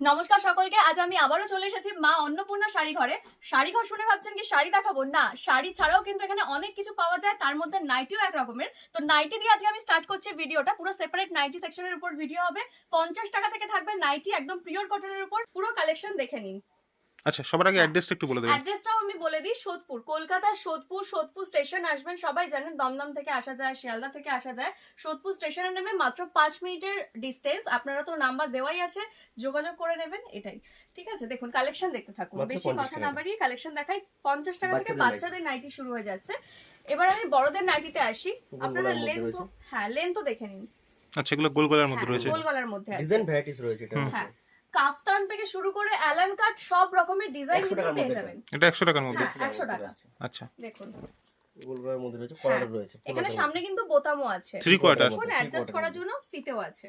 নমস্কার সকলকে আজ আমি আবারও চলে এসেছি মা অন্নপূর্ণা শাড়ি ঘরে। শাড়ি ঘর শুনে ভাবছেন কি শাড়ি দেখাবো? না শাড়ি ছাড়াও কিন্তু এখানে অনেক কিছু পাওয়া যায় তার মধ্যে নাইটিও এক রকমের। তো নাইটি দিয়ে আজকে আমি স্টার্ট করছি ভিডিওটা পুরো সেপারেট নাইটি সেকশনের উপর ভিডিও হবে। পঞ্চাশ টাকা থেকে থাকবে নাইটি একদম পিওর কটনের উপর। পুরো কালেকশন দেখে নিন। আচ্ছা সবার আগে অ্যাড্রেসটা একটু বলে দেবেন। অ্যাড্রেসটাও আমি বলে দিই সোদপুর কলকাতার সোদপুর সোদপুর স্টেশন আসবেন সবাই জানেন দমদম থেকে আসা যায় শিয়ালদা থেকে আসা যায়। সোদপুর স্টেশনে নেমে মাত্র পাঁচ মিনিটের ডিস্টেন্স আপনারা তো নাম্বার দেওয়াই আছে যোগাযোগ করে নেবেন এটাই। ঠিক আছে? দেখুন কালেকশন দেখতে থাকুন বেশি কথা না বাড়িয়ে কালেকশন দেখাই পঞ্চাশ টাকা থেকে বাচ্চাদের বাচ্চাদের নাইটি শুরু হয়ে যাচ্ছে। এবার আমি বড়দের নাইটিতে আসি। আপনারা লেন্থ হ্যাঁ লেন্থ দেখে নিন। আচ্ছা এগুলো গোল গলার মধ্যে হ্যাঁ, রয়েছে? গোল গলার মধ্যে আছে। ডিজাইন ভ্যারাইটিস রয়েছে এটা হ্যাঁ। কাফতান থেকে শুরু করে অ্যালান কাট সব রকমের ডিজাইন পেয়ে যাবেন। এটা একশো টাকার মধ্যে। হ্যাঁ একশো টাকা। আচ্ছা। দেখুন। গোলগলার মধ্যে রয়েছে হ্যাঁ, রয়েছে এখানে সামনে কিন্তু বোতামও আছে। থ্রি কোয়ার্টার দেখুন অ্যাডজাস্ট করার জন্য ফিতেও আছে।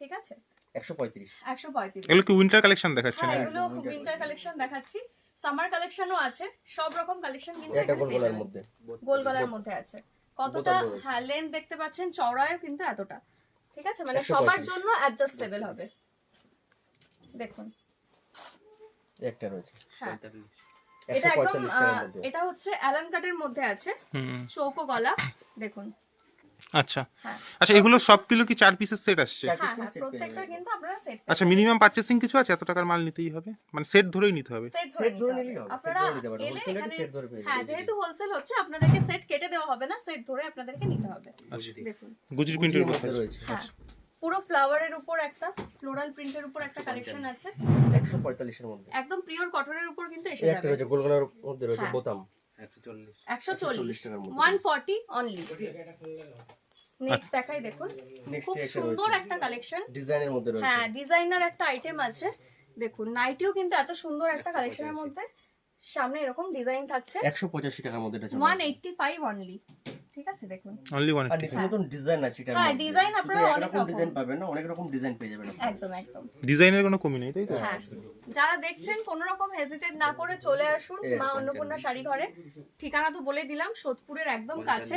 ঠিক আছে? একশো পঁয়ত্রিশ। একশো পঁয়ত্রিশ। এগুলো কি উইন্টার কালেকশন দেখাচ্ছে হ্যাঁ না এগুলো উইন্টার কালেকশন দেখাচ্ছি। সামার কালেকশনও আছে সব রকম কালেকশন কিন্তু এটা গোলগলার মধ্যে। গোল গলার মধ্যে আছে। কতটা। হ্যাঁ লেন্থ দেখতে পাচ্ছেন চওড়ায়ও কিন্তু এতটা। ঠিক আছে? মানে সবার জন্য অ্যাডজাস্টেবল হবে। দেখুন। একটা রয়েছে। হ্যাঁ। এটা একদম এটা হচ্ছে অ্যালান কাটের মধ্যে আছে। হুম। চৌকো গলা দেখুন। আচ্ছা। হ্যাঁ। আচ্ছা এগুলো সবগুলো কি চার পিসের সেট আসছে? হ্যাঁ প্রত্যেকটা কিন্তু আপনারা সেট আচ্ছা মিনিমাম পারচেসিং কিছু আছে? এত টাকার মাল নিতেই হবে? মানে সেট ধরেই নিতে হবে। সেট ধরে নিলেই হবে। হবে, আপনারা ধরে পেয়ে হ্যাঁ যেহেতু হোলসেল হচ্ছে আপনাদেরকে সেট কেটে দেওয়া হবে না সেট ধরে আপনাদেরকে নিতে হবে। আচ্ছা। দেখুন। গুজরি প্রিন্টের মধ্যে রয়েছে। হ্যাঁ। পুরো ফ্লাওয়ারের উপর একটা ফ্লোরাল প্রিন্টের উপর একটা কালেকশন আছে। একশো পঁয়তাল্লিশের মধ্যে। একদম পিওর কটনের উপর কিন্তু এসে একটা যাবে। রয়েছে গোলগলার মধ্যে রয়েছে হ্যাঁ। বোতাম। একশো 140 টাকার মধ্যে। অনলি নেক্সট দেখাই দেখুন। খুব সুন্দর একটা কালেকশন ডিজাইনের মধ্যে রয়েছে। হ্যাঁ ডিজাইনার একটা আইটেম আছে। দেখুন নাইটিও কিন্তু এত সুন্দর একটা কালেকশনের মধ্যে। সামনে এরকম ডিজাইন থাকছে। একশো পঁচাশি টাকার মধ্যে এটা অনলি ঠিক আছে দেখুন। অনলি ওয়ান আর নতুন ডিজাইন আছে এটার হ্যাঁ, শুধু আপনারা অনেক রকম। ডিজাইন পাবেন না অনেক রকম ডিজাইন পেয়ে যাবেন। একদম একদম। ডিজাইনের কোনো কমি নেই তাই তো? হ্যাঁ যারা দেখছেন কোনো রকম হেজিটেট না করে চলে আসুন মা অন্নপূর্ণা শাড়ি ঘরে ঠিকানা তো বলে দিলাম সোদপুরের একদম কাছে।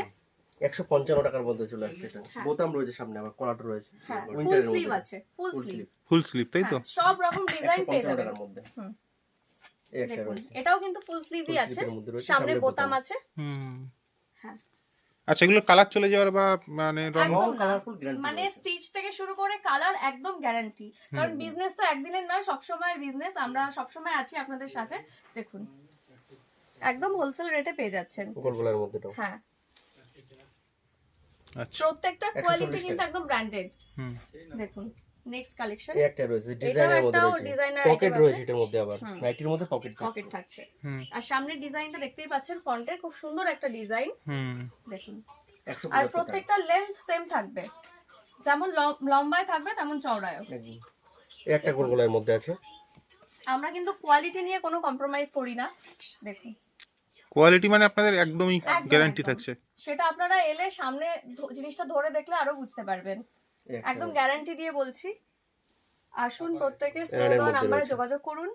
একশো পঞ্চান্ন টাকার মধ্যে চলে আসছে এটা। হ্যাঁ। বোতাম রয়েছে সামনে আবার কলাটা রয়েছে। হ্যাঁ ফুল উইন্টারের স্লিভ মধ্যে আছে ফুল স্লিভ ফুল স্লিভ তাই তো? সব রকম ডিজাইন পেয়ে যাবেন। মধ্যে। এটাও কিন্তু ফুল স্লিভই আছে। সামনে বোতাম। আছে। হুম। হ্যাঁ। আচ্ছা এগুলো কালার চলে যাওয়ার বা মানে রং একদম না। কালারফুল গ্যারান্টি মানে স্টিচ থেকে শুরু করে কালার একদম গ্যারান্টি কারণ বিজনেস তো একদিনের নয় সবসময়ের বিজনেস আমরা সবসময় আছি আপনাদের সাথে। দেখুন একদম হোলসেল রেটে পেয়ে যাচ্ছেন। গোলগোলার মধ্যে এটাও। হ্যাঁ। আচ্ছা। প্রত্যেকটা কোয়ালিটি কিন্তু একদম ব্র্যান্ডেড হুম। দেখুন। নেক্সট কালেকশন এই একটা রয়েছে ডিজাইনের মধ্যে রয়েছে। পকেট রয়েছে এটার মধ্যে আবার। নাইটির মধ্যে পকেট পকেট থাকছে। আর সামনের ডিজাইনটা দেখতেই পাচ্ছেন ফন্টের খুব সুন্দর একটা ডিজাইন। হুম। দেখুন। আর প্রত্যেকটা লেন্থ সেম থাকবে। যেমন লম- লম্বায় থাকবে তেমন চওড়ায়ও। এই একটা গোলগোলার মধ্যে আছে। আমরা কিন্তু কোয়ালিটি নিয়ে কোনো কম্প্রোমাইজ করি না। দেখুন। কোয়ালিটি মানে আপনাদের একদমই গ্যারান্টি থাকছে। সেটা আপনারা এলে সামনে জিনিসটা ধরে দেখলে আরও বুঝতে পারবেন। একদম। গ্যারান্টি দিয়ে বলছি আসুন প্রত্যেকে দেওয়া নাম্বারে যোগাযোগ করুন।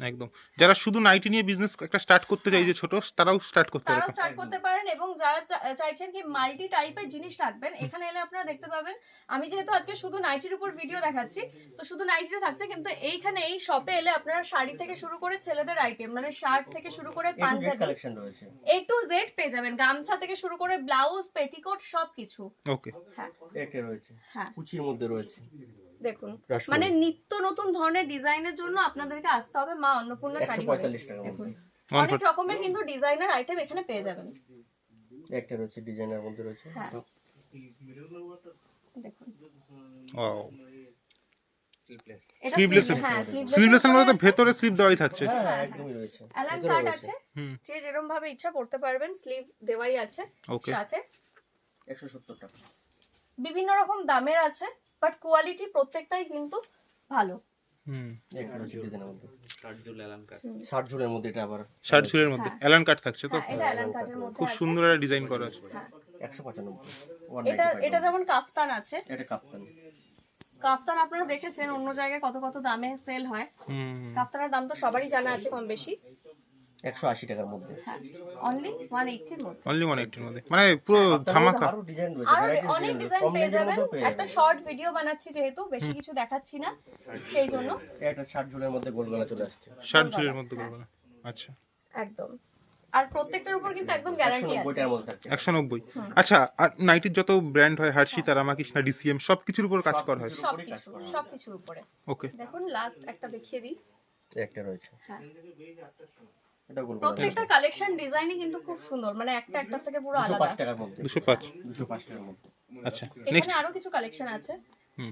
একদম। যারা শুধু নাইটি নিয়ে বিজনেস একটা স্টার্ট করতে চাই যে ছোট তারাও স্টার্ট করতে তারাও পারে স্টার্ট করতে পারেন এবং যারা চাইছেন কি মাল্টি টাইপের জিনিস রাখবেন এখানে এলে আপনারা দেখতে পাবেন আমি যেহেতু আজকে শুধু নাইটির উপর ভিডিও দেখাচ্ছি তো শুধু নাইটিটা থাকছে কিন্তু এইখানে এই শপে এলে আপনারা শাড়ি থেকে শুরু করে ছেলেদের আইটেম মানে শার্ট থেকে শুরু করে পাঞ্জাবি কালেকশন রয়েছে। এ টু জেড পেয়ে যাবেন গামছা থেকে শুরু করে ব্লাউজ পেটিকোট সবকিছু। ওকে হ্যাঁ। একটা রয়েছে। হ্যাঁ। কুচির মধ্যে রয়েছে। দেখুন মানে নিত্য নতুন ধরনের ডিজাইনের জন্য আপনাদেরকে আসতে হবে মা অন্নপূর্ণা একশো শাড়ি। পঁয়তাল্লিশ টাকার অনেক রকমের কিন্তু ডিজাইনার আইটেম এখানে পেয়ে যাবেন। একটা রয়েছে ডিজাইনের মধ্যে রয়েছে। হ্যাঁ। দেখুন। ওয়াও হ্যাঁ sleeveless স্লিভলেস এর এর মধ্যে ভেতরে স্লিভ দেওয়াই থাকছে। একদমই রয়েছে। অ্যালান ভেতরে আছে। যে যেরকম ভাবে ইচ্ছা পড়তে পারবেন স্লিভ দেওয়াই আছে সাথে। টাকা। বিভিন্ন রকম দামের আছে বাট কোয়ালিটি প্রত্যেকটাই কিন্তু ভালো। হুম। এই একটা রয়েছে ডিজাইনের মধ্যে ষাট ঝুলের মধ্যে এটা আবার শার্ট ঝুলের মধ্যে অ্যালান কাট থাকছে তো? হ্যাঁ এটা অ্যালান কাটের মধ্যে খুব সুন্দর একটা ডিজাইন করা আছে। হ্যাঁ। একশো পঁচানব্বই। এটা এটা যেমন কাফতান আছে। এটা কাপ্তান কাফতান আপনারা দেখেছেন অন্য জায়গায় কত কত দামে সেল হয়। হুম। কাফতানের দাম তো সবারই জানা আছে কম বেশি একশো আশি টাকার মধ্যে। হ্যাঁ অনলি ওয়ান এইটির মধ্যে। অনলি ওয়ান এইটির মধ্যে। মানে পুরো ধামাকা। আরও ডিজাইন রয়েছে আর অনেক ডিজাইন কম পেয়ে যাবেন। একটা শর্ট ভিডিও বানাচ্ছি যেহেতু বেশি কিছু দেখাচ্ছি না সেই জন্য। একটা ষাট ঝুলের মধ্যে গোল গলা চলে আসছে। ষাট ঝুলের মধ্যে না আচ্ছা। একদম। আর প্রত্যেকটার উপর কিন্তু একদম গ্যারান্টি আছে। আচ্ছা আর নাইটির যত ব্র্যান্ড হয় হার্সি তারামা কৃষ্ণা ডিসিএম সব কিছুর উপর কাজ করা হয়। সবকিছু সবকিছুর উপরে। ওকে দেখুন লাস্ট একটা দেখিয়ে দিই। একটা রয়েছে। হ্যাঁ। এটা গোল প্রত্যেকটা কালেকশন ডিজাইনই কিন্তু খুব সুন্দর মানে একটা একটা থেকে পুরো আলাদা। পাঁচ টাকার মধ্যে। দুশো পাঁচ। দুশো পাঁচ টাকার মধ্যে। আচ্ছা এখানে আরও কিছু কালেকশন আছে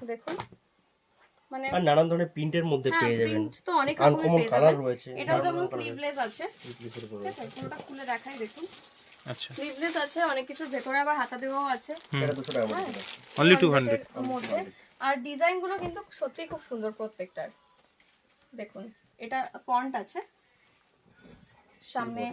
দেখুন। মানে আর নানান ধরনের প্রিন্টের মধ্যে হ্যাঁ পেয়ে যাবেন। প্রিন্ট তো অনেক আনকমন কালার রয়েছে। এটাও যেমন স্লিভলেস আছে। পুরোটা খুলে দেখাই দেখুন। আচ্ছা। স্লিভলেস আছে অনেক কিছুর ভেতরে আবার হাতা দেওয়াও আছে এটা দুশো টাকার মধ্যে। হ্যাঁ। অনলি হান্ড্রেড এর মধ্যে। আর ডিজাইনগুলো কিন্তু সত্যি খুব সুন্দর প্রত্যেকটার। দেখুন এটা ফন্ট আছে। সামনে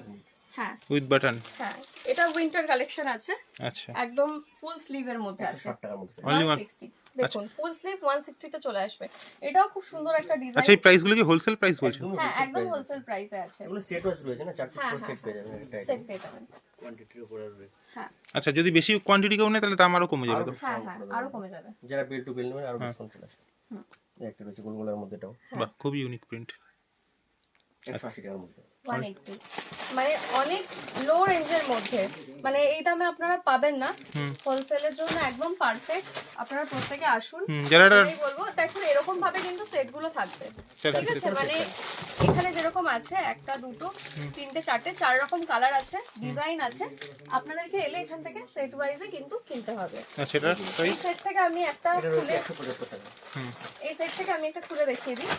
হ্যাঁ। উইথ বাটন হ্যাঁ এটা উইন্টার কালেকশন আছে। আচ্ছা। একদম ফুল স্লিভের মধ্যে আছে। ষাট টাকার মধ্যে 160 দেখুন ফুল স্লিভ 160 তে চলে আসবে। এটাও খুব সুন্দর একটা ডিজাইন আচ্ছা এই প্রাইসগুলো কি হোলসেল প্রাইস বলছেন হ্যাঁ একদম হোলসেল প্রাইসে আছে। এগুলো সেট ওয়াইজ রয়েছে না? চার পিস হ্যাঁ, করে হ্যাঁ, সেট পেয়ে যাবেন। সেট পেয়ে যাবেন। কোয়ান্টিটির উপরে রয়েছে হ্যাঁ। আচ্ছা যদি বেশি কোয়ান্টিটি কেউ নেয় তাহলে দাম আরও কমে যাবে তো? হ্যাঁ হ্যাঁ আরও কমে যাবে। যারা বেল টু বেল নেবেন আরও হ্যাঁ। ডিসকাউন্ট চলে আসবে। এই একটা রয়েছে গোল গলার মধ্যে এটাও বাহ খুবই ইউনিক প্রিন্ট একশো আশি টাকার মধ্যে। 180 মানে অনেক লো রেঞ্জের মধ্যে। মানে এই দামে আপনারা পাবেন না। হোলসেলের জন্য একদম পারফেক্ট আপনারা প্রত্যেকে আসুন। এটাই বলব। দেখুন এরকম ভাবে কিন্তু সেটগুলো থাকবে। ঠিক আছে? মানে এখানে যেরকম আছে একটা দুটো তিনটে চারটে চার রকম কালার আছে ডিজাইন আছে। আপনাদেরকে এলে এখান থেকে সেট ওয়াইজে কিন্তু কিনতে হবে। আচ্ছা এই সেট থেকে আমি একটা খুলে এই সেট থেকে আমি একটা খুলে দেখিয়ে দিই।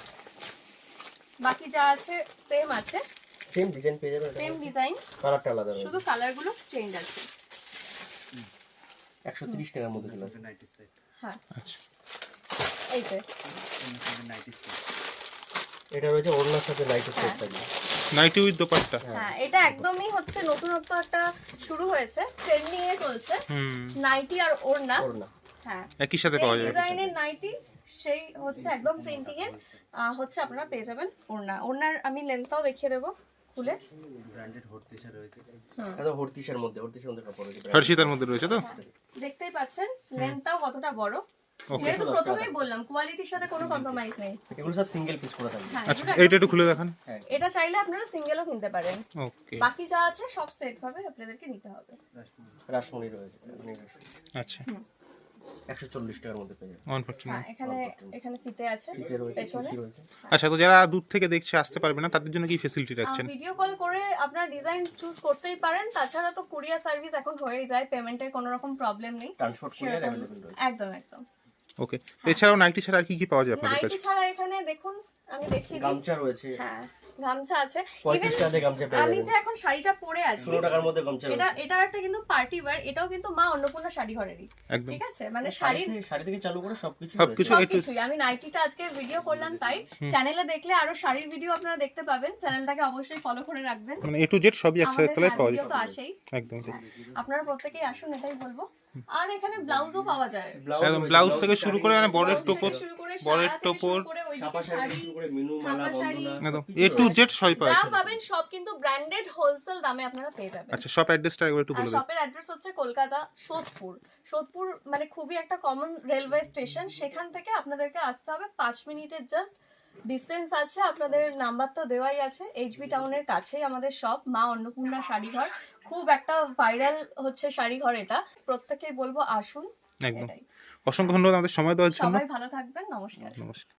বাকি যা আছে সেম আছে। সেম ডিজাইন পেয়ে যাবেন সেম ডিজাইন কালারটা আলাদা শুধু কালারগুলো চেঞ্জ আছে। একশো তিরিশ টাকার মধ্যে চলে আসবে। হ্যাঁ। আচ্ছা। এই যে। এটা রয়েছে ওড়নার সাথে সেট থাকবে। Nighty with dupatta. হ্যাঁ। এটা একদমই হচ্ছে নতুনত্ব একটা শুরু হয়েছে ট্রেন্ডিং এ চলছে। হ্যাঁ। হুম। নাইটি আর ওড়না। ওড়না। হ্যাঁ। একই সাথে পাওয়া যাবে ডিজাইনের নাইটি সেই হচ্ছে একদম প্রিন্টিং এর হচ্ছে আপনারা পেয়ে যাবেন ওড়না। ওড়নার আমি লেন্থটাও দেখিয়ে দেবো। খুলে একদম হরতিসের মধ্যে হরতিসের মধ্যে কাপড় রয়েছে। হার্ষিতার মধ্যে রয়েছে তো? দেখতেই পাচ্ছেন লেন্থটাও কতটা বড়। যেহেতু প্রথমেই বললাম কোয়ালিটির সাথে কোনো কম্প্রোমাইজ নেই। এগুলো সব সিঙ্গেল পিস করে থাকবে। হ্যাঁ আচ্ছা এইটা একটু খুলে দেখান। হ্যাঁ। এটা চাইলে আপনারা সিঙ্গেলও কিনতে পারেন। ওকে। বাকি যা আছে সব সেট ভাবে আপনাদেরকে নিতে হবে। রাসমণি। রয়েছে। আচ্ছা। টাকার মধ্যে পেয়ে হ্যাঁ এখানে এখানে ফিতে আছে ফিতে রয়েছে পেছনে। কুচি রয়েছে। আচ্ছা তো যারা দূর থেকে দেখছে আসতে পারবে না তাদের জন্য কি ফেসিলিটি রাখছেন? ভিডিও কল করে আপনারা ডিজাইন চুজ করতেই পারেন। তাছাড়া তো কুরিয়ার সার্ভিস এখন হয়েই যায় পেমেন্টের কোনো রকম প্রবলেম নেই। ট্রান্সপোর্ট কুরিয়ার সেরকম- রয়েছে। একদম একদম। ওকে এছাড়াও নাইটি ছাড়া আর কি কি পাওয়া যায় আপনাদের নাইটি ছাড়া এখানে দেখুন আমি দেখিয়ে দিই। গামছা রয়েছে। হ্যাঁ। গামছা আছে। টাকা আমি যে এখন শাড়িটা পরে আছি টাকার মধ্যে গামছা এটা এটাও একটা কিন্তু পার্টি ওয়্যার এটাও কিন্তু মা অন্নপূর্ণা শাড়ি ঘরেরই। ঠিক আছে? মানে শাড়ি শাড়ির শাড়ি থেকে চালু করে সবকিছু সবকিছু আমি নাইটিটা আজকে ভিডিও করলাম তাই। চ্যানেলে দেখলে আরও শাড়ির ভিডিও আপনারা দেখতে পাবেন। চ্যানেলটাকে অবশ্যই ফলো করে রাখবেন। মানে এ টু জেড সবই একসাথে তলায় পাওয়া যায়। তো আসেই। একদম তাই। আপনারা প্রত্যেকেই আসুন এটাই বলব। আর এখানে ব্লাউজও পাওয়া যায়। ব্লাউজ থেকে শুরু করে মানে বরের ব্লাউজ শুরু করে বরের টোপর, মিনু এ টু জেড সবই পাওয়া পাবেন সব কিন্তু ব্র্যান্ডেড হোলসেল দামে আপনারা পেয়ে যাবেন। আচ্ছা শপ অ্যাড্রেসটা একবার একটু বলে দেন শপের অ্যাড্রেস হচ্ছে কলকাতা সোদপুর। সোদপুর মানে খুবই একটা কমন রেলওয়ে স্টেশন সেখান থেকে আপনাদেরকে আসতে হবে। পাঁচ মিনিটের জাস্ট ডিস্টেন্স আছে। আপনাদের নাম্বার তো দেওয়াই আছে। এইচবি টাউনের কাছেই আমাদের শপ মা অন্নপূর্ণা শাড়িঘর। খুব একটা ভাইরাল হচ্ছে শাড়িঘর এটা। প্রত্যেকেই বলব আসুন। একদম। অসংখ্য ধন্যবাদ আমাদের সময় দেওয়ার জন্য। সবাই ভালো থাকবেন নমস্কার। নমস্কার।